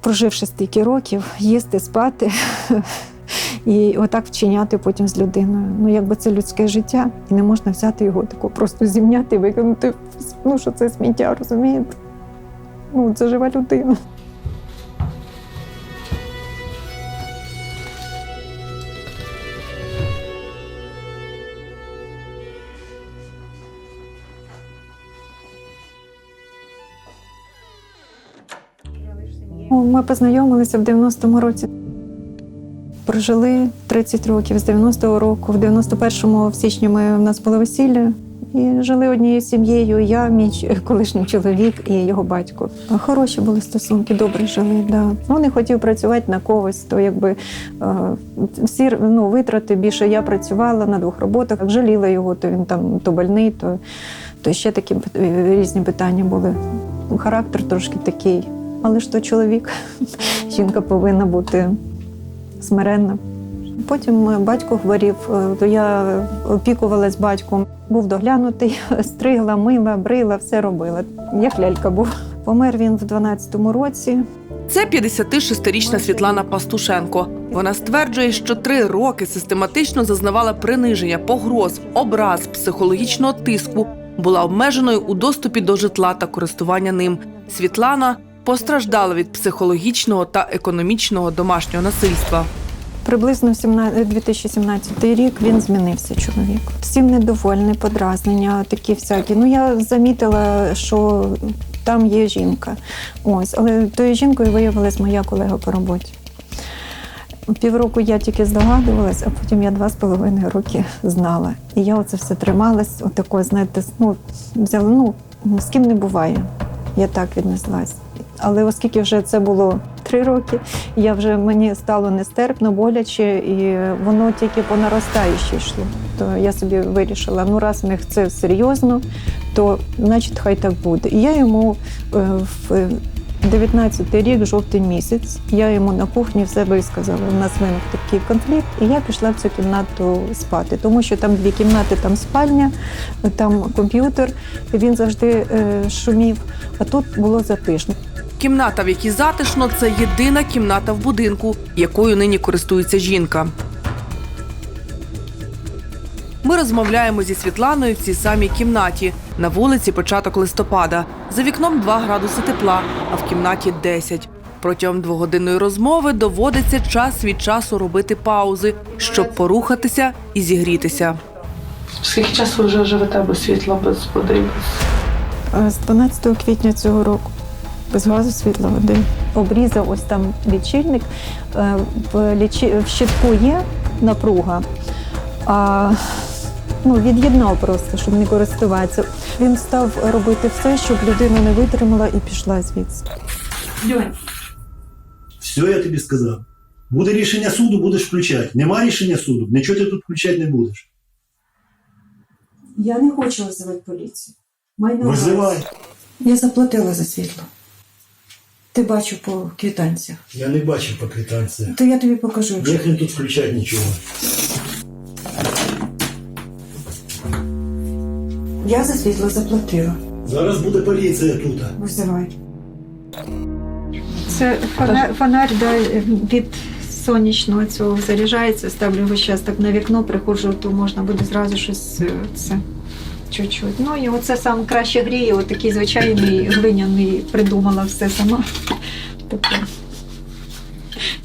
проживши стільки років, їсти, спати і отак вчиняти потім з людиною. Ну, якби це людське життя, і не можна взяти його тако просто зімняти і викинути. Ну, що це сміття, розумієте? Ну, це жива людина. Ми познайомилися в 90-му році. Прожили 30 років з 90-го року. В 91-му в січні ми, в нас було весілля. І жили однією сім'єю. Я, мій колишній чоловік і його батько. Хороші були стосунки, добре жили. Да. Ну, не хотів працювати на когось, то якби е, всі ну, витрати більше я працювала на двох роботах, жаліла його, то він там то больний, то, то ще такі е, різні питання були. Характер трошки такий. Але ж то чоловік, жінка повинна бути смиренна. Потім е, батько хворів, е, то я опікувалась батьком. Був доглянутий, стригла, мила, брила, все робила. Як лялька був. Помер він в 12-му році. Це 56-річна Світлана Пастушенко. Вона стверджує, що три роки систематично зазнавала приниження, погроз, образ, психологічного тиску, була обмеженою у доступі до житла та користування ним. Світлана постраждала від психологічного та економічного домашнього насильства. Приблизно 17 2017 рік він змінився чоловік. Всім недовольний, подразнення, такі всякі. Ну я замітила, що там є жінка. Ось, але тою жінкою виявилась моя колега по роботі. Півроку я тільки здогадувалась, а потім я два з половиною роки знала. І я оце все трималась, отако, знаєте, ну, взяла, ну, з ким не буває. Я так віднеслась. Але оскільки вже це було три роки, я вже мені стало нестерпно, боляче, і воно тільки по наростаючій йшло. То я собі вирішила, ну раз в них це серйозно, то значить хай так буде. І я йому е, в 19-й рік, жовтий місяць, я йому на кухні в себе сказала, у нас виник такий конфлікт, і я пішла в цю кімнату спати, тому що там дві кімнати, там спальня, там комп'ютер, він завжди е, шумів, а тут було затишно. Кімната, в якій затишно, це єдина кімната в будинку, якою нині користується жінка. Ми розмовляємо зі Світланою в цій самій кімнаті. На вулиці початок листопада. За вікном 2 градуси тепла, а в кімнаті 10. Протягом двогодинної розмови доводиться час від часу робити паузи, щоб порухатися і зігрітися. Скільки часу вже живете без світла, без води? З 12 квітня цього року. Без газу світла води. Обрізав ось там лічильник. Е, В, щитку є напруга, а ну, від'єднав просто, щоб не користуватися. Він став робити все, щоб людина не витримала і пішла звідси. Все я тобі сказав. Буде рішення суду, будеш включати. Нема рішення суду, нічого ти тут включати не будеш. Я не хочу визивати поліцію. Майно Визивай. Я заплатила за світло. Ти бачу по квитанціях. Я не бачив по квитанції. То я тобі покажу, якщо Як не тут включати нічого. я за світло заплатила. Зараз буде поліція тут. Визивай. Це фонарь, фонарь да, від сонячного цього заряджається, ставлю його зараз так на вікно, приходжу, то можна буде зразу щось е, це. Чуть-чуть. Ну і оце сам краще гріє, от такий звичайний глиняний придумала все сама. Тобто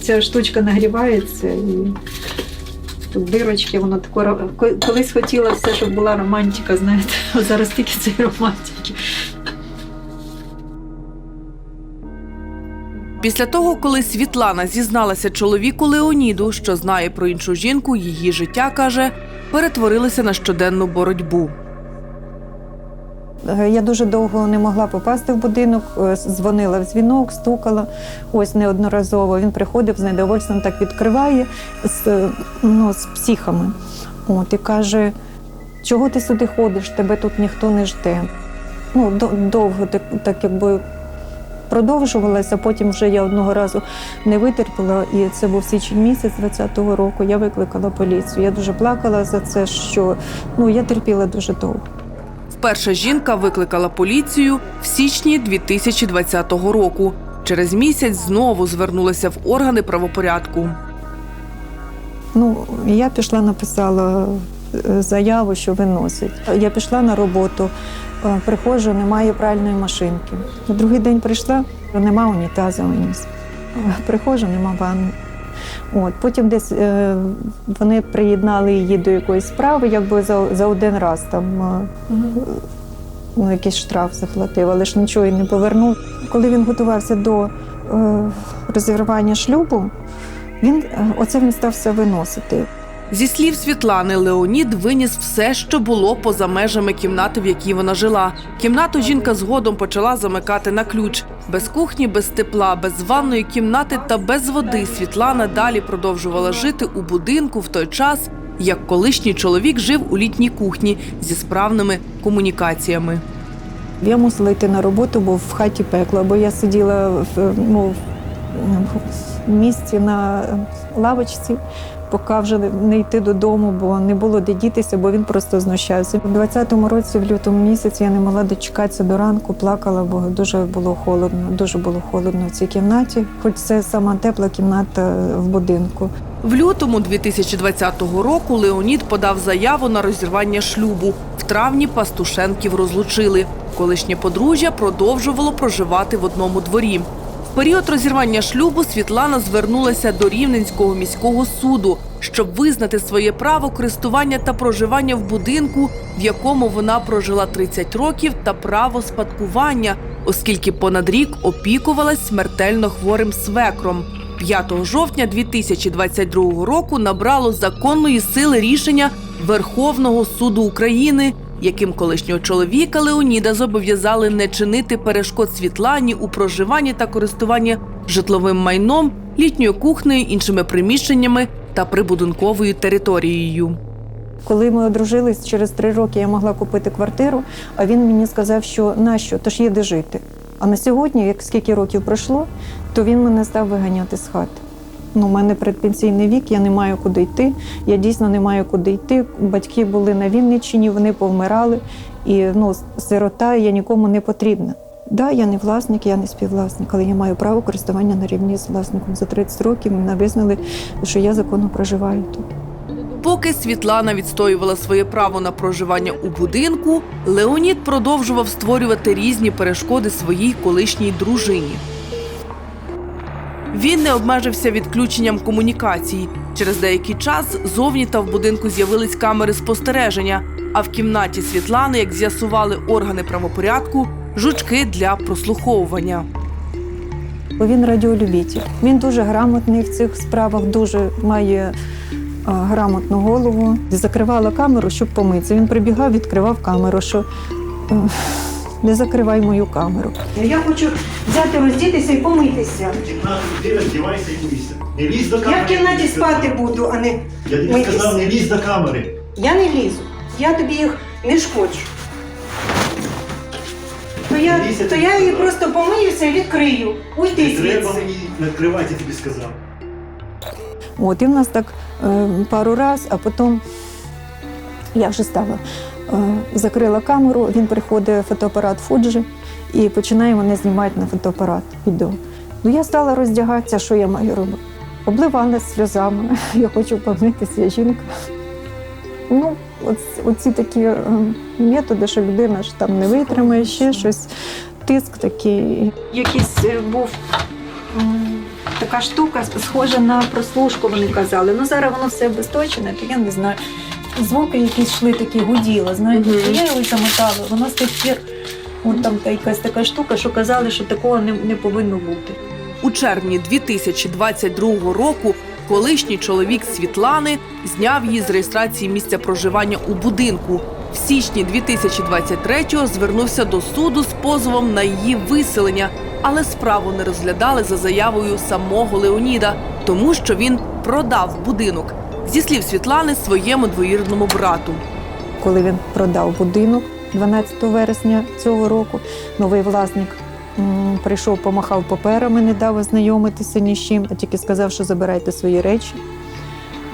ця штучка нагрівається і тут дирочки, воно тако колись хотіла все, щоб була романтика, знаєте, а зараз тільки цієї романтики. Після того, коли Світлана зізналася чоловіку Леоніду, що знає про іншу жінку, її життя каже, перетворилося на щоденну боротьбу. Е, Я дуже довго не могла попасти в будинок, е, дзвонила в дзвінок, стукала. Ось неодноразово. Він приходив з недовольством, так відкриває з, е, ну, з психами. От, і каже: чого ти сюди ходиш? Тебе тут ніхто не жде. Ну, довго так, так якби продовжувалося. Потім вже я одного разу не витерпіла, і це був січень місяць 20-го року. Я викликала поліцію. Я дуже плакала за це, що ну, я терпіла дуже довго. Вперше жінка викликала поліцію в січні 2020 року. Через місяць знову звернулися в органи правопорядку. Ну, я пішла, написала е, заяву, що виносять. Я пішла на роботу, е, приходжу, немає пральної машинки. На другий день прийшла, нема унітаза виніс. Е, Приходжу, нема ванни. От, потім десь е, вони приєднали її до якоїсь справи, якби за, за один раз там е, ну, якийсь штраф заплатив, але ж нічого і не повернув. Коли він готувався до е, розірвання шлюбу, він е, оце він стався виносити. Зі слів Світлани, Леонід виніс все, що було поза межами кімнати, в якій вона жила. Кімнату жінка згодом почала замикати на ключ. Без кухні, без тепла, без ванної кімнати та без води Світлана далі продовжувала жити у будинку в той час, як колишній чоловік жив у літній кухні зі справними комунікаціями. Я мусила йти на роботу, бо в хаті пекло, бо я сиділа в, ну, в місці на лавочці, поки вже не йти додому, бо не було де дітися, бо він просто знущався. У 20-му році, в лютому місяці, я не могла дочекатися до ранку, плакала, бо дуже було холодно. Дуже було холодно в цій кімнаті, хоч це сама тепла кімната в будинку. В лютому 2020 року Леонід подав заяву на розірвання шлюбу. В травні пастушенків розлучили. Колишнє подружжя продовжувало проживати в одному дворі. Період розірвання шлюбу Світлана звернулася до Рівненського міського суду, щоб визнати своє право користування та проживання в будинку, в якому вона прожила 30 років, та право спадкування, оскільки понад рік опікувалась смертельно хворим свекром. 5 жовтня 2022 року набрало законної сили рішення Верховного суду України, яким колишнього чоловіка Леоніда зобов'язали не чинити перешкод Світлані у проживанні та користуванні житловим майном, літньою кухнею, іншими приміщеннями та прибудинковою територією. Коли ми одружились, через три роки я могла купити квартиру, а він мені сказав, що нащо, то ж є де жити. А на сьогодні, як скільки років пройшло, то він мене став виганяти з хати. Ну, у мене предпенсійний вік, я не маю куди йти. Я дійсно не маю куди йти. Батьки були на Вінниччині, вони повмирали. І ну, сирота, я нікому не потрібна. Да, я не власник, я не співвласник, але я маю право користування на рівні з власником. За 30 років мене визнали, що я законно проживаю тут. Поки Світлана відстоювала своє право на проживання у будинку, Леонід продовжував створювати різні перешкоди своїй колишній дружині. Він не обмежився відключенням комунікацій. Через деякий час зовні та в будинку з'явились камери спостереження. А в кімнаті Світлани, як з'ясували органи правопорядку, жучки для прослуховування. Він радіолюбитель. Він дуже грамотний в цих справах, дуже має а, грамотну голову. Закривала камеру, щоб помитися. Він прибігав, відкривав камеру, що е, не закривай мою камеру. Я хочу взяти, роздітися і помитися. Кімнату ти роздівайся і мийся. Не лізь до камери. Я в кімнаті спати буду, а не Я тобі митись. сказав, не лізь до камери. Я не лізу. Я тобі їх не шкоджу. То я, Лізь, то я я її сказав. просто помиюся і відкрию. Уйди Не треба звідси. мені накривати, я тобі сказав. От, і в нас так е, пару раз, а потім я вже стала. Е, закрила камеру, він приходить фотоапарат Fuji і починає мене знімати на фотоапарат відео. Ну я стала роздягатися, що я маю робити. Обливалася сльозами. Я хочу помитися, я жінка. Ну, оці такі е, методи, що людина ж там не витримає, ще щось, тиск такий. Якийсь е, був така штука, схожа на прослушку, вони казали. Ну зараз воно все обесточене, то я не знаю. Звуки якісь йшли такі, гуділо, знаєте, Мгм. то я його замотала. Воно з тих пір, от там та якась така штука, що казали, що такого не, не повинно бути. У червні 2022 року колишній чоловік Світлани зняв її з реєстрації місця проживання у будинку. В січні 2023-го звернувся до суду з позовом на її виселення, але справу не розглядали за заявою самого Леоніда, тому що він продав будинок. Зі слів Світлани своєму двоюрідному брату. коли він продав будинок 12 вересня цього року. Новий власник прийшов, помахав паперами, не дав ознайомитися ні з чим, а тільки сказав, що забирайте свої речі,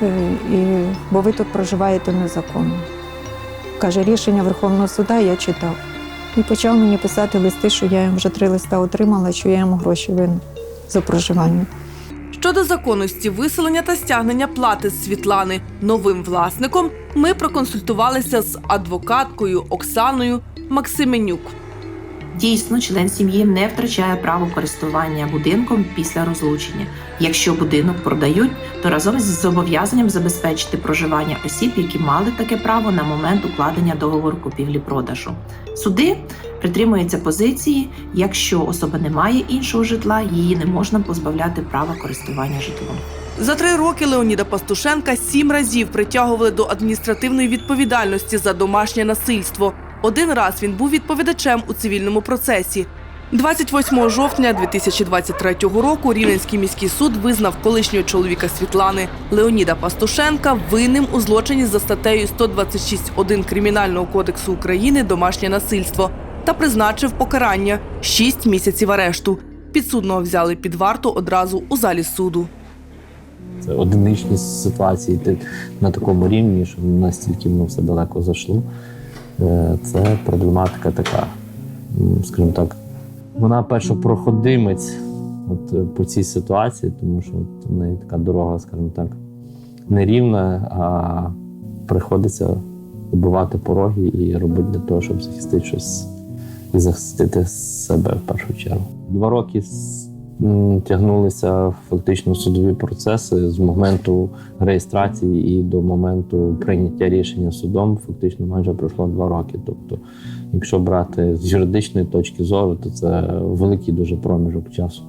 е, і, бо ви тут проживаєте незаконно. Каже, рішення Верховного суда я читав. І почав мені писати листи, що я їм вже три листа отримала, що я йому гроші винна за проживання. Щодо законності виселення та стягнення плати з Світлани новим власником, ми проконсультувалися з адвокаткою Оксаною Максименюк. Дійсно, член сім'ї не втрачає право користування будинком після розлучення. Якщо будинок продають, то разом з зобов'язанням забезпечити проживання осіб, які мали таке право на момент укладення договору купівлі-продажу. Суди притримуються позиції, якщо особа не має іншого житла, її не можна позбавляти права користування житлом. За три роки Леоніда Пастушенка сім разів притягували до адміністративної відповідальності за домашнє насильство. Один раз він був відповідачем у цивільному процесі. 28 жовтня 2023 року Рівненський міський суд визнав колишнього чоловіка Світлани Леоніда Пастушенка винним у злочині за статтею 126.1 Кримінального кодексу України домашнє насильство та призначив покарання 6 місяців арешту. Підсудного взяли під варту одразу у залі суду. Це одиничні ситуації на такому рівні, що настільки воно все далеко зайшло. Е, Це проблематика така, скажімо так, вона першопроходимець от, е, по цій ситуації, тому що от в неї така дорога, скажімо так, нерівна, а приходиться оббивати пороги і робити для того, щоб захистити щось і захистити себе в першу чергу. Два роки тягнулися фактично судові процеси з моменту реєстрації і до моменту прийняття рішення судом. Фактично майже пройшло два роки. Тобто, якщо брати з юридичної точки зору, то це великий дуже проміжок часу.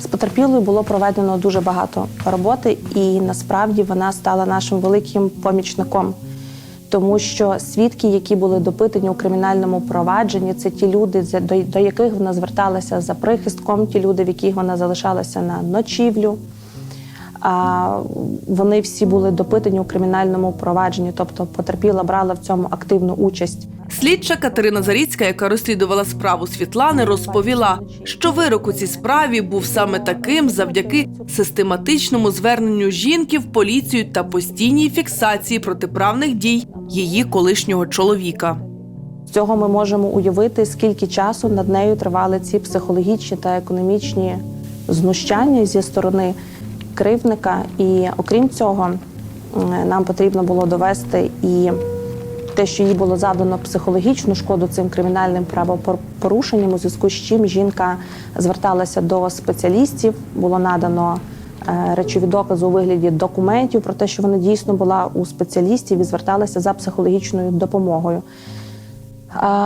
З потерпілою було проведено дуже багато роботи, і насправді вона стала нашим великим помічником. Тому що свідки, які були допитані у кримінальному провадженні, це ті люди, до, яких вона зверталася за прихистком, ті люди, в яких вона залишалася на ночівлю. А вони всі були допитані у кримінальному провадженні, тобто потерпіла брала в цьому активну участь. Слідча Катерина Заріцька, яка розслідувала справу Світлани, розповіла, що вирок у цій справі був саме таким завдяки систематичному зверненню жінки в поліцію та постійній фіксації протиправних дій її колишнього чоловіка. З цього ми можемо уявити, скільки часу над нею тривали ці психологічні та економічні знущання зі сторони кривдника. І окрім цього, нам потрібно було довести і те, що їй було завдано психологічну шкоду цим кримінальним правопорушенням, у зв'язку з чим жінка зверталася до спеціалістів, було надано е, речові докази у вигляді документів про те, що вона дійсно була у спеціалістів і зверталася за психологічною допомогою.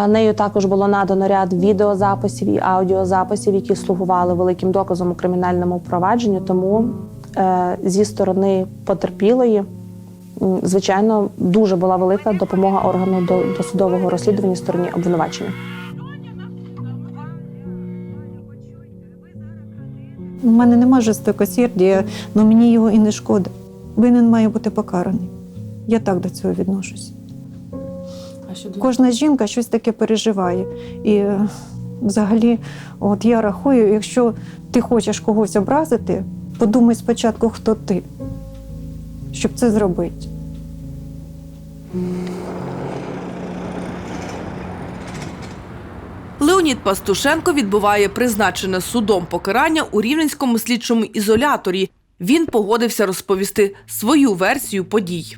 Нею також було надано ряд відеозаписів і аудіозаписів, які слугували великим доказом у кримінальному провадженні. Тому е, зі сторони потерпілої, звичайно, дуже була велика допомога органу до, досудового розслідування стороні обвинувачення. У мене нема жорстокосердя, але мені його і не шкода. Винен має бути покараний. Я так до цього відношусь. Кожна жінка щось таке переживає. І е, взагалі, от я рахую, якщо ти хочеш когось образити, подумай спочатку, хто ти, щоб це зробити. Леонід Пастушенко відбуває призначене судом покарання у рівненському слідчому ізоляторі. Він погодився розповісти свою версію подій.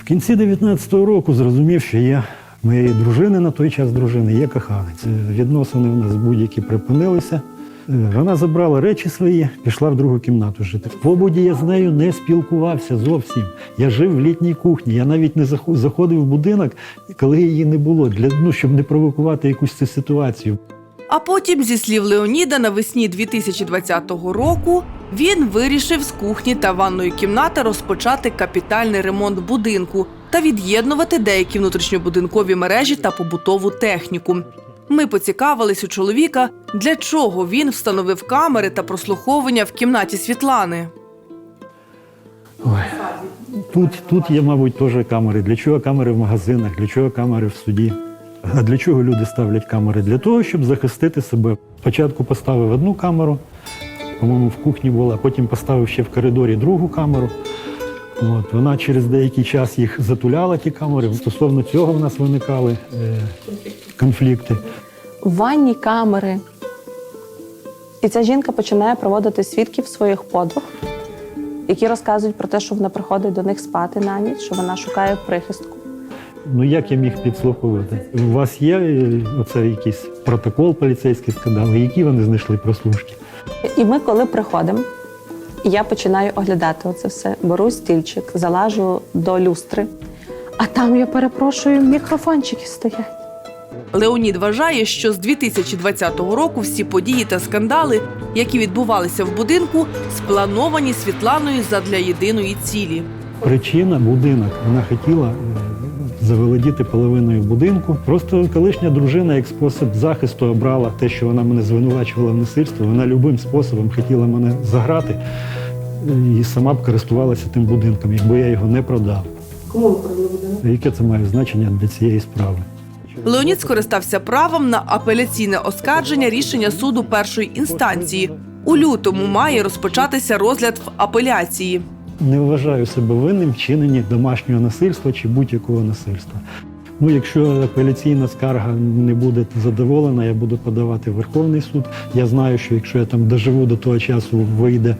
В кінці 19-го року зрозумів, що я моєї дружини на той час дружини є коханець. Відносини в нас будь-які припинилися. Вона забрала речі свої, пішла в другу кімнату жити. В побуді я з нею не спілкувався зовсім. Я жив в літній кухні. Я навіть не заходив в будинок, коли її не було, для ну щоб не провокувати якусь цю ситуацію. А потім, зі слів Леоніда, навесні 2020 року він вирішив з кухні та ванної кімнати розпочати капітальний ремонт будинку та від'єднувати деякі внутрішньобудинкові мережі та побутову техніку. Ми поцікавились у чоловіка, для чого він встановив камери та прослуховування в кімнаті Світлани. Тут, тут є, мабуть, теж камери. Для чого камери в магазинах, для чого камери в суді? А для чого люди ставлять камери? Для того, щоб захистити себе. Спочатку поставив одну камеру, по-моєму, в кухні була, потім поставив ще в коридорі другу камеру. От, вона через деякий час їх затуляла, ті камери. Стосовно цього в нас виникали е, конфлікти. в ванні камери. І ця жінка починає проводити свідків своїх подруг, які розказують про те, що вона приходить до них спати на ніч, що вона шукає прихистку. Ну як я міг підслуховувати? У вас є е, оце якийсь протокол поліцейський скандал, які вони знайшли прослушки? І ми, коли приходимо, я починаю оглядати оце все. Беру стільчик, залажу до люстри, а там, я перепрошую, мікрофончики стоять. Леонід вважає, що з 2020 року всі події та скандали, які відбувалися в будинку, сплановані Світланою задля єдиної цілі. Причина будинок. Вона хотіла заволодіти половиною будинку. Просто колишня дружина, як спосіб захисту, обрала те, що вона мене звинувачувала в насильстві. Вона любим способом хотіла мене заграти і сама б користувалася тим будинком, якби я його не продав. Кому ви продали будинок? Яке це має значення для цієї справи? Леонід скористався правом на апеляційне оскарження рішення суду першої інстанції. У лютому має розпочатися розгляд в апеляції. Не вважаю себе винним в вчиненні домашнього насильства чи будь-якого насильства. Ну, якщо апеляційна скарга не буде задоволена, я буду подавати в Верховний суд. Я знаю, що якщо я там доживу до того часу, вийде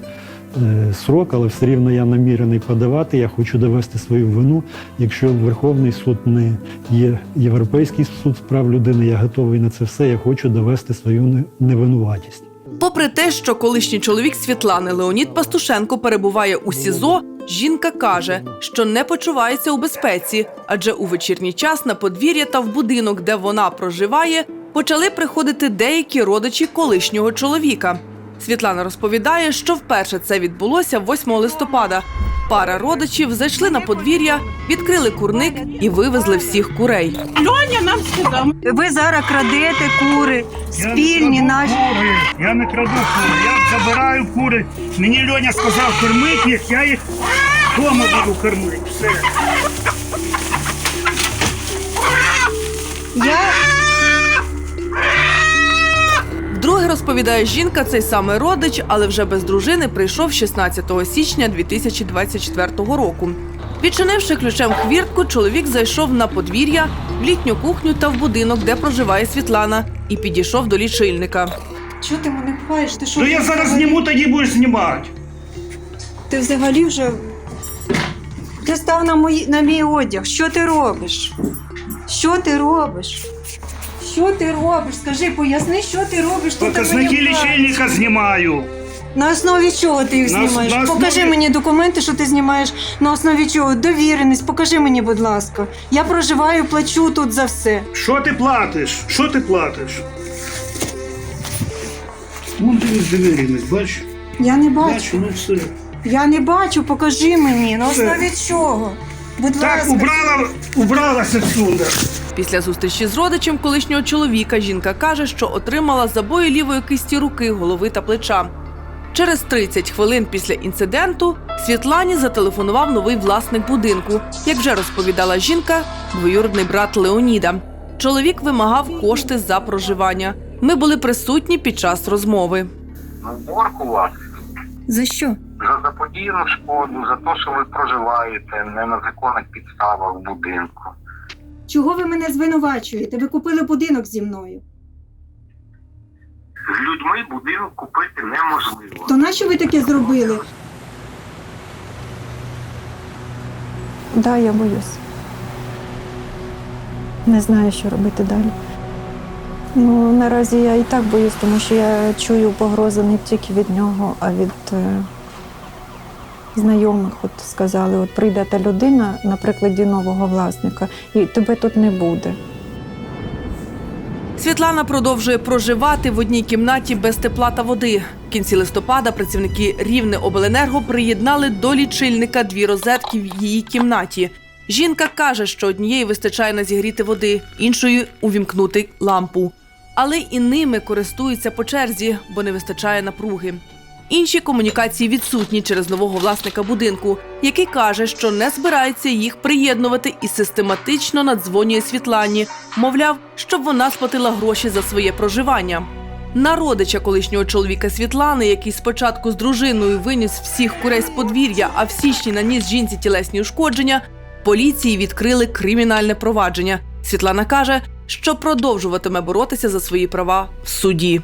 е, срок, але все рівно я намірений подавати. Я хочу довести свою вину. Якщо Верховний суд не є Європейський суд з прав людини, я готовий на це все. Я хочу довести свою невинуватість. Попри те, що колишній чоловік Світлани Леонід Пастушенко перебуває у СІЗО, жінка каже, що не почувається у безпеці, адже у вечірній час на подвір'я та в будинок, де вона проживає, почали приходити деякі родичі колишнього чоловіка. Світлана розповідає, що вперше це відбулося 8 листопада. Пара родичів зайшли на подвір'я, відкрили курник і вивезли всіх курей. Льоня нам Ви зараз крадете кури, спільні наші. Кури. Я не краду кури, я забираю кури. Мені Льоня сказав кормити їх, я їх вдома буду кормити. Все. Я Вдруге розповідає жінка, цей самий родич, але вже без дружини прийшов 16 січня 2024 року. Відчинивши ключем хвіртку, чоловік зайшов на подвір'я, в літню кухню та в будинок, де проживає Світлана, і підійшов до лічильника. чого ти мене пхаєш? Ти що? Ну я ти зараз взагалі- зніму, тоді будеш знімати. Ти взагалі вже. Ти став на, мої, на мій одяг. Що ти робиш? Що ти робиш? Що ти робиш? Скажи, поясни, що ти робиш тут. Показники мені пхаєш? лічильника знімаю. На основі чого ти їх На знімаєш? на основі- Покажи мені документи, що ти знімаєш. На основі чого? Довіреність, покажи мені, будь ласка. Я проживаю, плачу тут за все. Що ти платиш? Що ти платиш? Вон дивись довіреність, бачиш? Я не бачу. Бачу, ну все. Я не бачу, покажи мені. На Все. основі чого? Будь Так, ласка. убрала, убралась отсюда. Після зустрічі з родичем колишнього чоловіка жінка каже, що отримала забої лівої кисті руки, голови та плеча. Через 30 хвилин після інциденту Світлані зателефонував новий власник будинку. Як вже розповідала жінка, двоюродний брат Леоніда. Чоловік вимагав кошти за проживання. Ми були присутні під час розмови. Ну, борг у вас За що? За заподіяну шкоду, за те, що ви проживаєте не на законних підставах в будинку. Чого ви мене звинувачуєте? Ви купили будинок зі мною. З людьми будинок купити неможливо. То нащо ви таке зробили? Да, я боюсь. Не знаю, що робити далі. Ну, наразі я і так боюсь, тому що я чую погрози не тільки від нього, а від е, знайомих. От сказали, от прийде та людина на прикладі нового власника, і тебе тут не буде. Світлана продовжує проживати в одній кімнаті без тепла та води. В кінці листопада працівники Рівне Обленерго приєднали до лічильника дві розетки в її кімнаті. Жінка каже, що однієї вистачає на зігріти води, іншої увімкнути лампу. Але і ними користуються по черзі, бо не вистачає напруги. Інші комунікації відсутні через нового власника будинку, який каже, що не збирається їх приєднувати і систематично надзвонює Світлані, мовляв, щоб вона сплатила гроші за своє проживання. На родича колишнього чоловіка Світлани, який спочатку з дружиною виніс всіх курей з подвір'я, а в січні наніс жінці тілесні ушкодження, поліції відкрили кримінальне провадження. Світлана каже, що продовжуватиме боротися за свої права в суді.